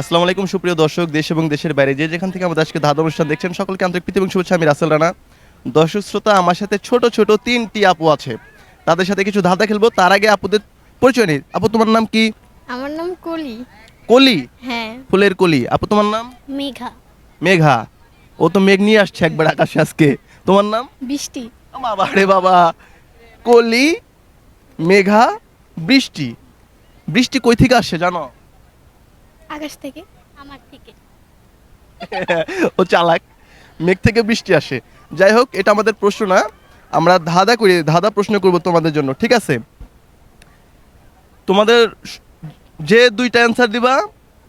আসসালামু আলাইকুম সুপ্রিয় দর্শক দেশ এবং দেশের বাইরে যে যেখান থেকে আমাদের আজকে ধাঁধা অনুষ্ঠান দেখছেন সকলকে আন্তরিক প্রীতি এবং শুভেচ্ছা। আমি রাসেল রানা। দর্শক শ্রোতা আমার সাথে ছোট ছোট তিনটি আপু আছে। তাদের সাথে কিছু ধাঁধা খেলব। তার আগে আপুদের পরিচয় নেই। আপু তোমার নাম কি? আমার নাম কলি। কলি? হ্যাঁ। ফুলের কলি। আপু তোমার নাম? মেঘা। মেঘা। ও তো মেঘ নিয়ে আসছে একবার আকাশে আজকে। তোমার নাম? বৃষ্টি। বাবা রে বাবা। কলি মেঘা বৃষ্টি। বৃষ্টি কই থেকে আসছে জানো? আকাশ থেকে? আমার থেকে। ও চালাক। মেঘ থেকে বৃষ্টি আসে। যাই হোক এটা আমাদের প্রশ্ন না। আমরা ধাঁধা করি ধাঁধা প্রশ্ন করব তোমাদের জন্য ঠিক আছে? তোমাদের যে দুইটা অ্যান্সার দিবা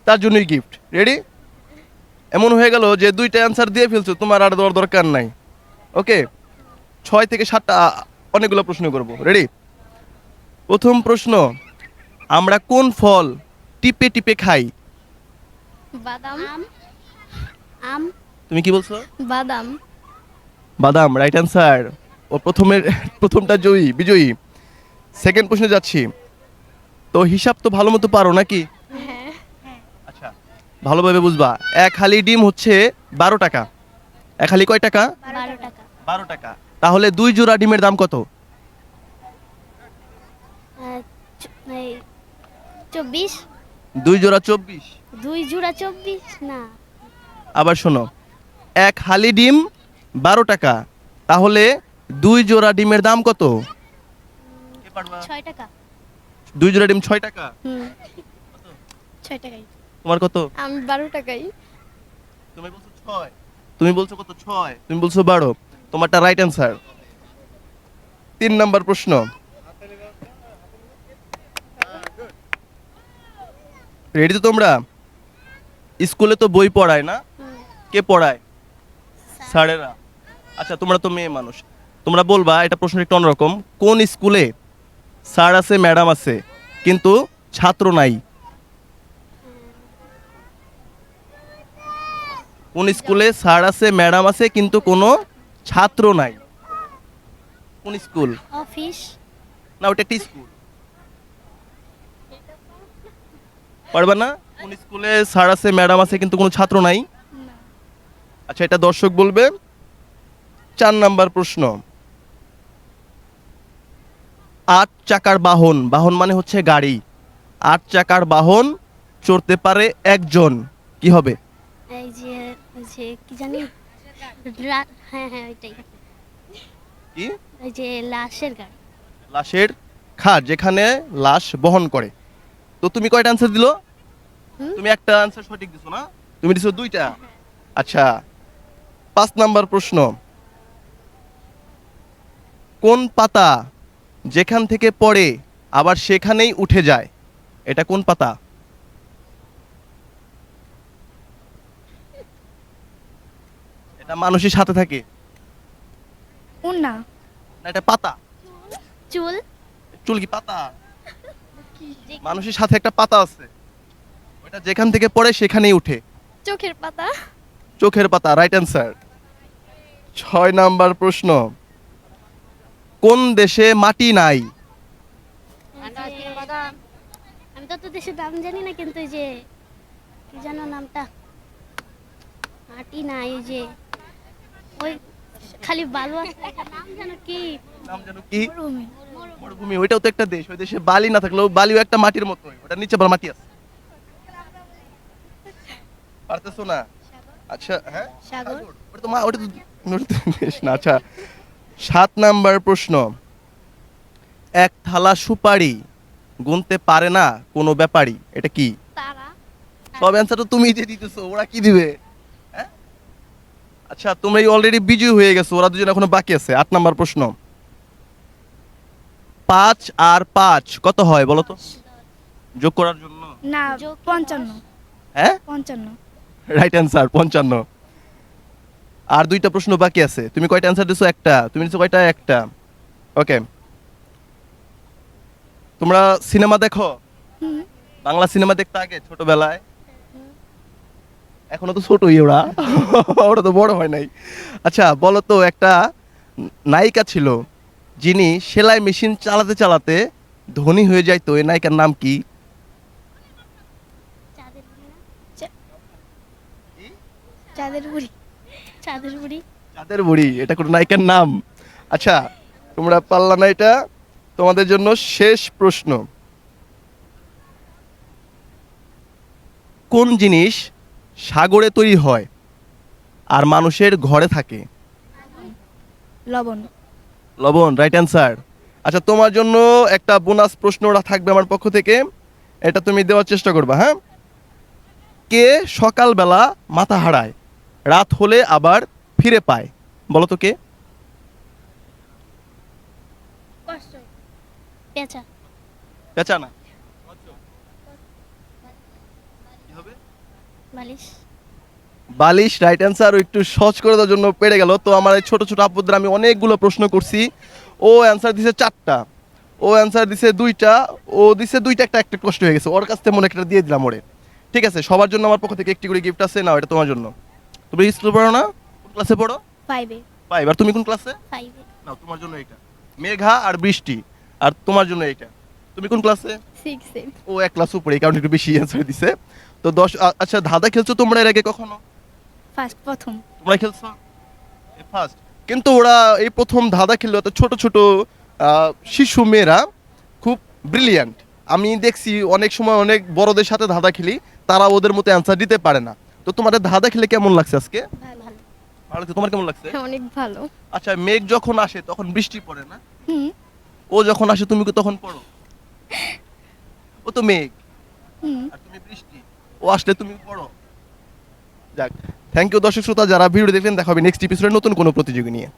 তার জন্যই গিফট রেডি এমন হয়ে গেল যে দুইটা অ্যান্সার দিয়ে ফেলছো তোমার আর দেওয়ার দরকার নাই। ওকে ছয় থেকে সাতটা অনেকগুলো প্রশ্ন করব। রেডি প্রথম প্রশ্ন আমরা কোন ফল টিপে টিপে খাই? বাদাম। আম। আম। তুমি কি বলছো? বাদাম। বাদাম রাইট অ্যান্সার ও প্রথমের প্রথমটা জয়ী বিজয়ী। সেকেন্ড প্রশ্নে যাচ্ছি। তো হিসাব তো ভালো মতো পারো নাকি? হ্যাঁ। আচ্ছা ভালোভাবে বুঝবা। এক হালি ডিম হচ্ছে বারো টাকা। এক হালি কয় টাকা? বারো টাকা। বারো টাকা। তাহলে দুই জোড়া ডিমের দাম কত? চব্বিশ। দুই জোড়া চব্বিশ। দুই জোড়া চব্বিশ? না। আবার শোনো এক হালি ডিম বারো টাকা তাহলে দুই জোড়া ডিমের দাম কত? ছয় টাকা। দুই জোড়া ডিম ছয় টাকা? ছয় টাকাই। তোমার কত? আমি বারো টাকাই। তুমি বলছো ছয়। তুমি বলছো কত? ছয়। তুমি বলছো বারো। তোমারটা রাইট অ্যান্সার তিন নম্বর প্রশ্ন। রেডি তো তোমরা? স্কুলে তো বই পড়ায় না? কে পড়ায়? স্যারেরা। আচ্ছা তোমরা তো মেয়ে মানুষ। তোমরা বলবা এটা প্রশ্ন একটু অন্যরকম। কোন স্কুলে স্যার আছে ম্যাডাম আছে কিন্তু ছাত্র নাই? কোন স্কুলে স্যার আছে ম্যাডাম আছে কিন্তু কোনো ছাত্র নাই? কোন স্কুল অফিস না ওটা একটি স্কুল পারবা না? কোন স্কুলে স্যার আছে ম্যাডাম আছে কিন্তু কোনো ছাত্র নাই? আচ্ছা এটা দর্শক বলবে। চার নাম্বার প্রশ্ন। আট চাকার বাহন বাহন মানে হচ্ছে গাড়ি। আট চাকার বাহন চড়তে পারে একজন। কি হবে? এই যে যে কি জানি? রা- হ্যাঁ হ্যাঁ ওইটাই। কি? ওই যে লাশের গাড়ি। লাশের খাট যেখানে লাশ বহন করে। তো তুমি কয়টা আনসার দিলো? তুমি একটা আনসার সঠিক দিছো না? তুমি দিছো দুইটা? আচ্ছা পাঁচ নাম্বার প্রশ্ন। কোন পাতা যেখান থেকে পড়ে আবার সেখানেই উঠে যায়? এটা কোন পাতা? এটা মানুষের সাথে থাকে। কোন না না এটা পাতা। চুল। চুল কি পাতা? মানুষের সাথে একটা পাতা আছে। ওটা যেখান থেকে পড়ে সেখানেই উঠে। চোখের পাতা। চোখের পাতা রাইট অ্যান্সার ছয় নাম্বার প্রশ্ন। কোন দেশে মাটি নাই? আমি তো তো দেশের নাম জানি না কিন্তু যে কি জানো নামটা? মাটি না এই যে ওই খালি বালু আছে একটা নাম জানো কি? নাম জানো কি? মরুভূমি। মরুভূমি ওইটাও তো একটা দেশ ওই দেশে বালি না থাকলেও বালিও একটা মাটির মতো ওটা নিচে মাটি আছে। পারতেছো না? আচ্ছা হ্যাঁ? সাগর। ওটা তো মা ওটা তো ওটা তো দেশ না আচ্ছা। সাত নাম্বার প্রশ্ন। এক থালা সুপারি গুনতে পারে না কোনো ব্যাপারী এটা কি? সব অ্যান্সার তো তুমি দিয়ে দিতেছো ওরা কি দিবে? হ্যাঁ? আচ্ছা তোমরা অলরেডি বিজয়ী হয়ে গেছো ওরা দুজন এখনও বাকি আছে। আট নাম্বার প্রশ্ন। পাঁচ আর পাঁচ কত হয় বলো তো? যোগ করার জন্য? না পঞ্চান্ন। হ্যাঁ? পঞ্চান্ন। রাইট অ্যান্সার পঞ্চান্ন। আর দুইটা প্রশ্ন বাকি আছে। তুমি কয়টা অ্যান্সার দিছো? একটা। তুমি দিছো কয়টা? একটা। ওকে তোমরা সিনেমা দেখো? বাংলা সিনেমা দেখতে আগে ছোটবেলায়? এখনও তো ছোটই ওরা। ওরা তো বড় হয় নাই। আচ্ছা বলো তো একটা নায়িকা ছিল যিনি সেলাই মেশিন চালাতে চালাতে ধনী হয়ে যাইতো। এই নায়িকার নাম কি? চাঁদের বুড়ি চাঁদের বুড়ি চাঁদের বুড়ি এটা কোনো নায়িকার নাম? আচ্ছা তোমরা পারলা না এটা? তোমাদের জন্য শেষ প্রশ্ন। কোন জিনিস সাগরে তৈরি হয় আর মানুষের ঘরে থাকে? লবণ। লবণ রাইট অ্যান্সার আচ্ছা তোমার জন্য একটা বোনাস প্রশ্ন ওরা থাকবে আমার পক্ষ থেকে। এটা তুমি দেওয়ার চেষ্টা করবা হ্যাঁ? কে সকালবেলা মাথা হারায়? রাত হলে আবার ফিরে পায়। বলো তো কে? পেঁচা। না। বালিশ বালিশ রাইট অ্যান্সার একটু সহজ করে দেওয়ার জন্য পেরে গেল। তো আমার এই ছোট ছোট আপুদের আমি অনেকগুলো প্রশ্ন করছি। ও অ্যান্সার দিছে চারটা। ও অ্যান্সার দিছে দুইটা। ও দিছে দুইটা একটা একটা কষ্ট হয়ে গেছে। ওর কাছ থেকে মনে একটা দিয়ে দিলাম ওরে। ঠিক আছে সবার জন্য আমার পক্ষ থেকে একটি করে গিফট আছে। না এটা তোমার জন্য। তুমি স্কুল পড়ো না? কোন ক্লাসে পড়ো? ফাইভে পাই এবার তুমি কোন ক্লাসে ফাইভে না তোমার জন্য এটা মেঘা আর বৃষ্টি। আর তোমার জন্য এটা তুমি কোন ক্লাসে সিক্সে ও এক ক্লাস উপরে কারণে একটু বেশি অ্যান্সার দিছে। তো দশ আচ্ছা ধাঁধা খেলছো তোমরা এর আগে কখনো? ফার্স্ট প্রথম। তোমরা খেলছো? ফার্স্ট কিন্তু ওরা এই প্রথম ধাঁধা খেললো এত ছোট ছোট শিশু মেয়েরা খুব ব্রিলিয়ান্ট আমি দেখছি অনেক সময় অনেক বড়দের সাথে ধাঁধা খেলি তারা ওদের মতো অ্যান্সার দিতে পারে না। তো তোমাদের ধাঁধা খেলে কেমন লাগছে আজকে? ভালো। লাগছে? তোমার কেমন লাগছে? অনেক ভালো। আচ্ছা মেঘ যখন আসে তখন বৃষ্টি পড়ে না? ও যখন আসে তুমি তখন পড়ো? ও তো মেঘ। আর তুমি বৃষ্টি। ও আসলে তুমি পড়ো। যাক থ্যাংক ইউ দর্শক শ্রোতা যারা ভিডিও দেখলেন দেখা হবে নেক্সট এপিসোডে নতুন কোনো প্রতিযোগী নিয়ে।